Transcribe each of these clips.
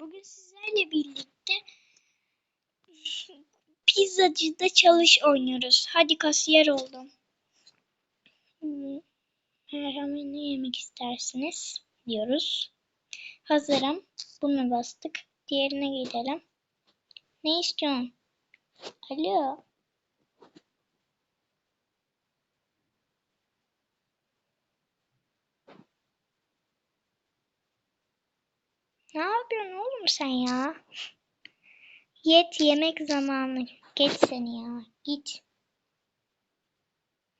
Bugün sizlerle birlikte pizzacıda çalış oynuyoruz. Hadi kasiyer oldum. Merhaba ne yemek istersiniz? diyoruz. Hazırım. Bunu bastık. Diğerine gidelim. Ne istiyorsun? Alo. Ne oğlum sen ya? Yet yemek zamanı. Geç seni ya. Git.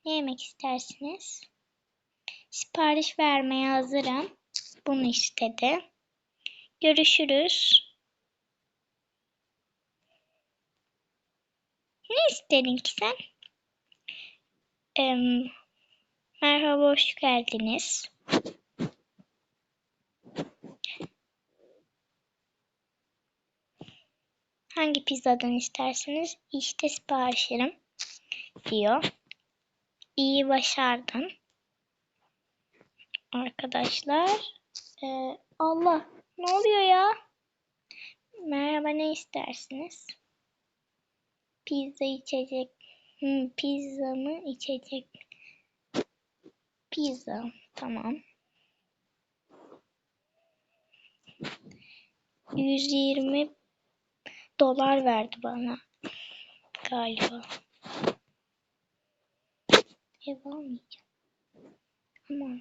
Ne yemek istersiniz? Sipariş vermeye hazırım. Bunu istedi. Görüşürüz. Ne istedin ki sen? Em, merhaba, hoş geldiniz. Hangi pizzadan isterseniz işte siparişlerim diyor. İyi başardın. Arkadaşlar. Ee, Allah ne oluyor ya? Merhaba ne istersiniz? Pizza içecek. Hmm, pizza mı içecek? Pizza. Tamam. 120 dolar verdi bana galiba. Ev almayacağım. Aman.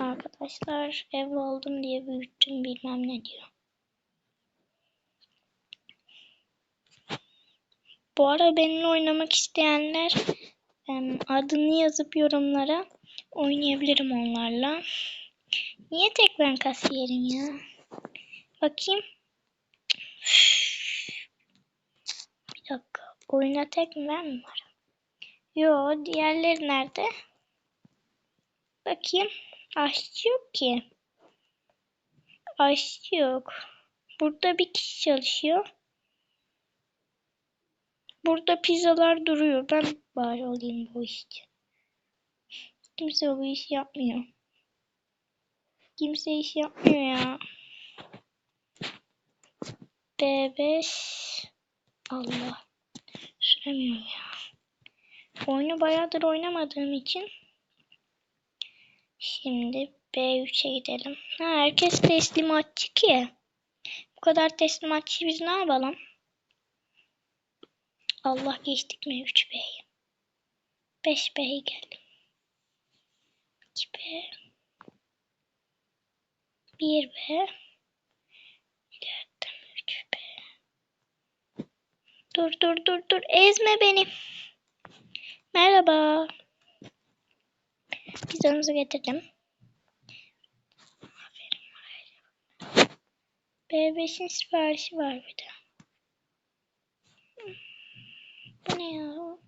Arkadaşlar ev aldım diye büyüttüm bilmem ne diyor. Bu ara benimle oynamak isteyenler adını yazıp yorumlara oynayabilirim onlarla. Niye tek ben kasiyerim ya? Bakayım. Bir dakika. Oyuna tek ben mi varım? Yo diğerleri nerede? Bakayım. Aşçı yok ki. Aşçı yok. Burada bir kişi çalışıyor. Burada pizzalar duruyor. Ben bari olayım bu işçi. Kimse bu işi yapmıyor. Kimse iş yapmıyor ya. B5 Allah. Süremiyorum ya. Oyunu bayağıdır oynamadığım için şimdi B3'e gidelim. Ha, herkes teslimatçı ki. Bu kadar teslimatçı biz ne yapalım? Allah geçtik mi 3B'yi? 5B'ye geldim. 2B 1B İleriden Dur dur dur dur ezme beni. Merhaba. Pizzanızı getirdim. Aferin. B5'in siparişi var bir de. Bu ne ya?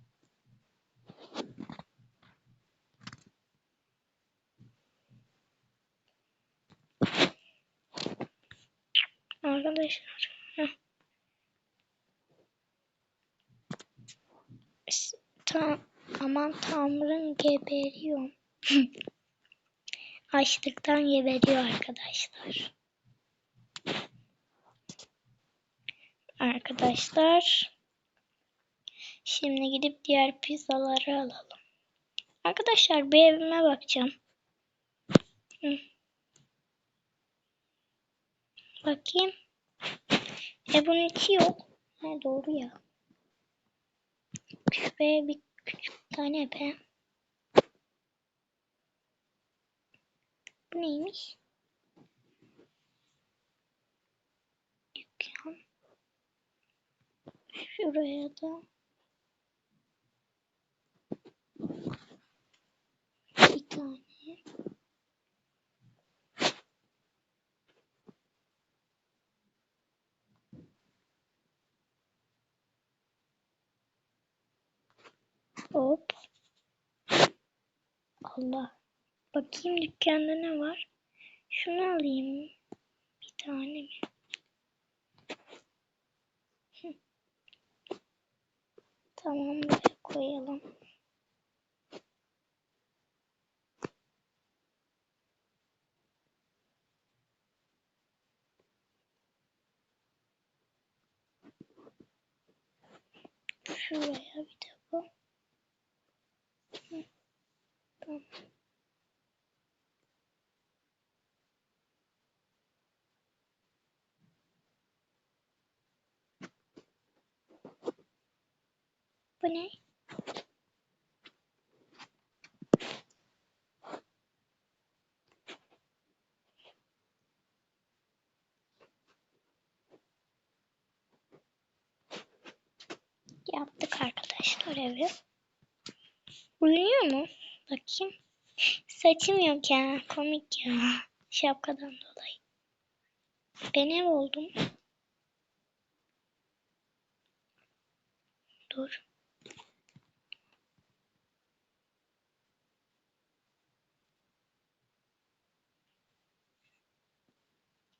Arkadaşlar. heh. S- Aman tanrım geberiyorum. Açlıktan geberiyor arkadaşlar. Arkadaşlar. Şimdi gidip diğer pizzaları alalım. Arkadaşlar bir evime bakacağım. Bakayım. E bunun içi yok. Ha doğru ya. Şuraya bir küçük tane be. Bu neymiş? Dükkan. Şuraya da bir tane. Hop. Allah. Bakayım dükkanda ne var. Şunu alayım. Bir tane mi? Tamam buraya koyalım. Şuraya bir de Tamam. Bu ne? Yaptık arkadaşlar evi. Uyuyor mu? Bakayım. Saçım yok ya. Komik ya. Şapkadan dolayı. Ben ev oldum. Dur.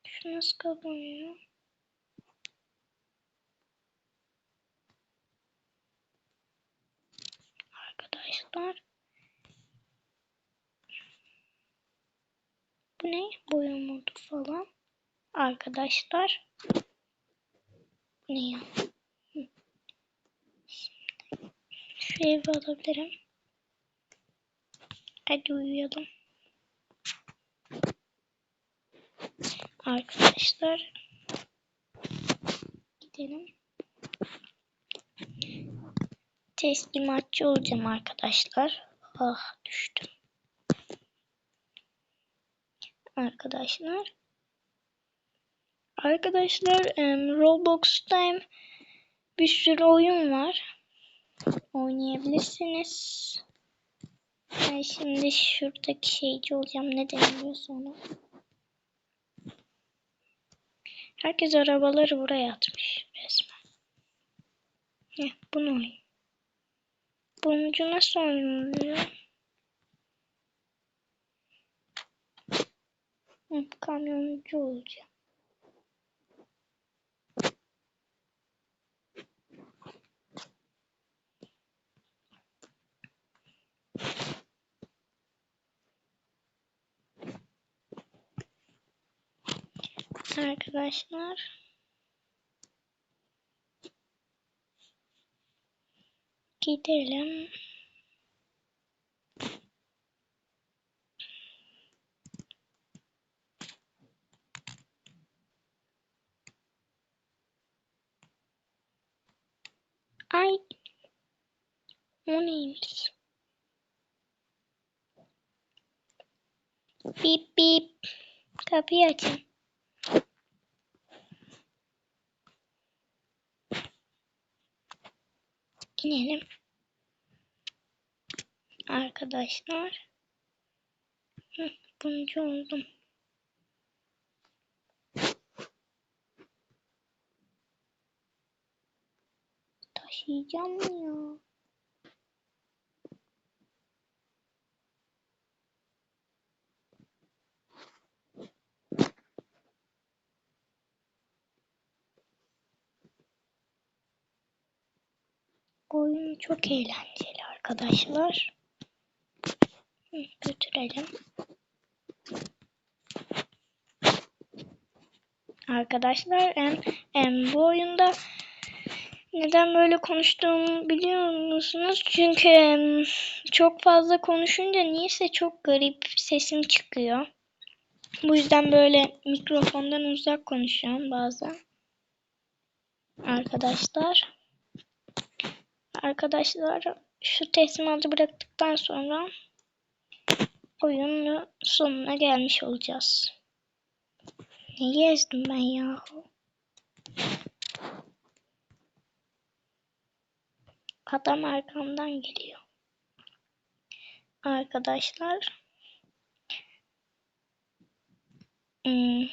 Şu nasıl kapanıyor? Arkadaşlar. Bu ne? Boya modu falan. Arkadaşlar. Bu ne ya? Şu evi alabilirim. Hadi uyuyalım. Arkadaşlar. Gidelim. Teslimatçı olacağım arkadaşlar. Ah düştüm. Arkadaşlar. Arkadaşlar em, Roblox'ta bir sürü oyun var. Oynayabilirsiniz. Ben şimdi şuradaki şeyci olacağım. Ne deniliyor sonra? Herkes arabaları buraya atmış resmen. Heh, bunu oynayayım. Bununcu nasıl oynanıyor? Hı, kamyoncu olacağım. Arkadaşlar. Gidelim. Bip bip. Kapıyı açın. İnelim. Arkadaşlar. Hı, buncu oldum. Taşıyacağım mı Oyun çok eğlenceli arkadaşlar. Götürelim. Arkadaşlar em, em, bu oyunda neden böyle konuştuğumu biliyor musunuz? Çünkü çok fazla konuşunca niyeyse çok garip sesim çıkıyor. Bu yüzden böyle mikrofondan uzak konuşuyorum bazen. Arkadaşlar. Arkadaşlar şu teslimatı bıraktıktan sonra oyunun sonuna gelmiş olacağız. Ne gezdim ben yahu? Adam arkamdan geliyor. Arkadaşlar. Hmm.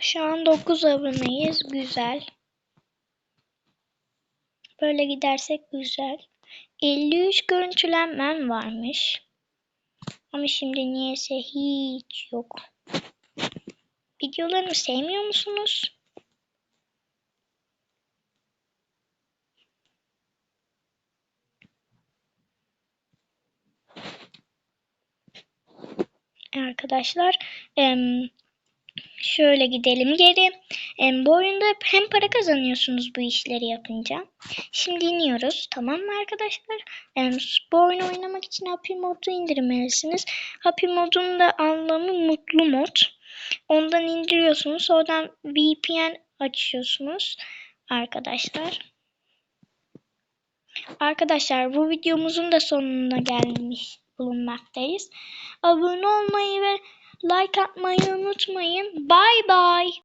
Şu an 9 aboneyiz. Güzel. Böyle gidersek güzel. 53 görüntülenmem varmış. Ama şimdi niyeyse hiç yok. Videolarımı sevmiyor musunuz? Arkadaşlar Şöyle gidelim geri. Em, bu oyunda hem para kazanıyorsunuz bu işleri yapınca. Şimdi iniyoruz. Tamam mı arkadaşlar? Em, bu oyunu oynamak için Happy Mod'u indirmelisiniz. Happy Mod'un da anlamı mutlu mod. Ondan indiriyorsunuz. Oradan VPN açıyorsunuz arkadaşlar. Arkadaşlar bu videomuzun da sonuna gelmiş bulunmaktayız. Abone olmayı ve like atmayı unutmayın. Bye bye.